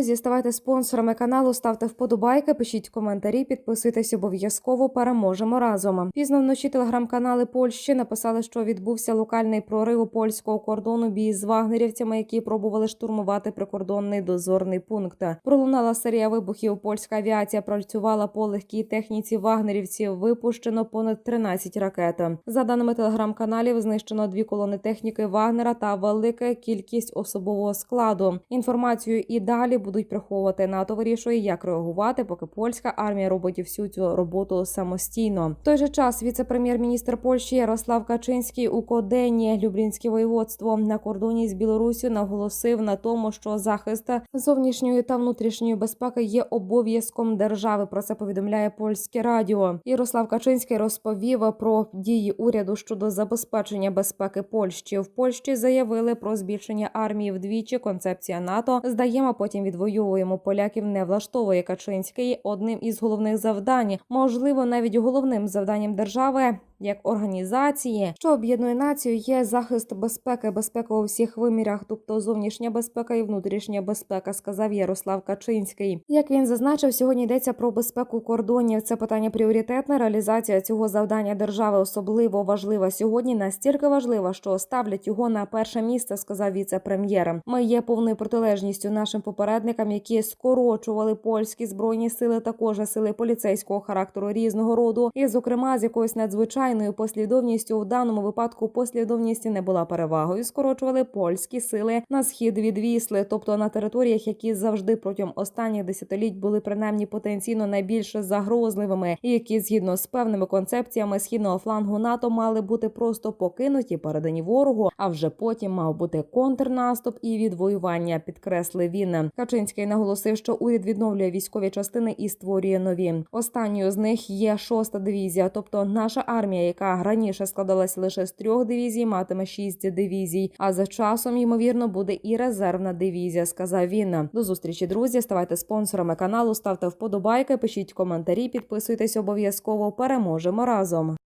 друзі, ставайте спонсорами каналу, ставте вподобайки, пишіть коментарі, підписуйтесь обов'язково. Переможемо разом. Пізно вночі телеграм-канали Польщі написали, що відбувся локальний прорив у польського кордону бій з вагнерівцями, які пробували штурмувати прикордонний дозорний пункт. Пролунала серія вибухів. Польська авіація працювала по легкій техніці вагнерівців. Випущено понад 13 ракет. За даними телеграм-каналів, знищено дві колони техніки Вагнера та велика кількість особового складу. Інформацію і далі будуть приховувати. НАТО вирішує, як реагувати, поки польська армія робить всю цю роботу самостійно. В той же час віце-прем'єр-міністр Польщі Ярослав Качинський у Кодені Люблінське воєводство на кордоні з Білорусю наголосив на тому, що захист зовнішньої та внутрішньої безпеки є обов'язком держави. Про це повідомляє польське радіо. Ярослав Качинський розповів про дії уряду щодо забезпечення безпеки Польщі. В Польщі заявили про збільшення армії вдвічі. Концепція НАТО здаємо, потім відвоюємо. Поляків не влаштовує Качинський одним із головних завдань, можливо, навіть головним завданням держави. Як організації, що об'єднує націю, є захист безпеки, безпека у всіх вимірах, тобто зовнішня безпека і внутрішня безпека, сказав Ярослав Качинський. Як він зазначив, сьогодні йдеться про безпеку кордонів. Це питання пріоритетне. Реалізація цього завдання держави особливо важлива сьогодні. Настільки важлива, що ставлять його на перше місце, сказав віце-прем'єр. Ми є повною протилежністю нашим попередникам, які скорочували польські збройні сили, також сили поліцейського характеру різного роду, і, зокрема, з якоюсь надзвичайною послідовністю в даному випадку послідовність не була перевагою. Скорочували польські сили на схід від Вісли, тобто на територіях, які завжди протягом останніх десятиліть були принаймні потенційно найбільш загрозливими, і які згідно з певними концепціями східного флангу НАТО мали бути просто покинуті, передані ворогу. А вже потім мав бути контрнаступ і відвоювання. Підкреслив він. Качинський наголосив, що уряд відновлює військові частини і створює нові. Останньою з них є шоста дивізія, тобто наша армія, яка раніше складалася лише з трьох дивізій, матиме шість дивізій. А за часом ймовірно буде і резервна дивізія. Сказав він. До зустрічі, друзі. Ставайте спонсорами каналу, ставте вподобайки, пишіть коментарі, підписуйтесь обов'язково. Переможемо разом.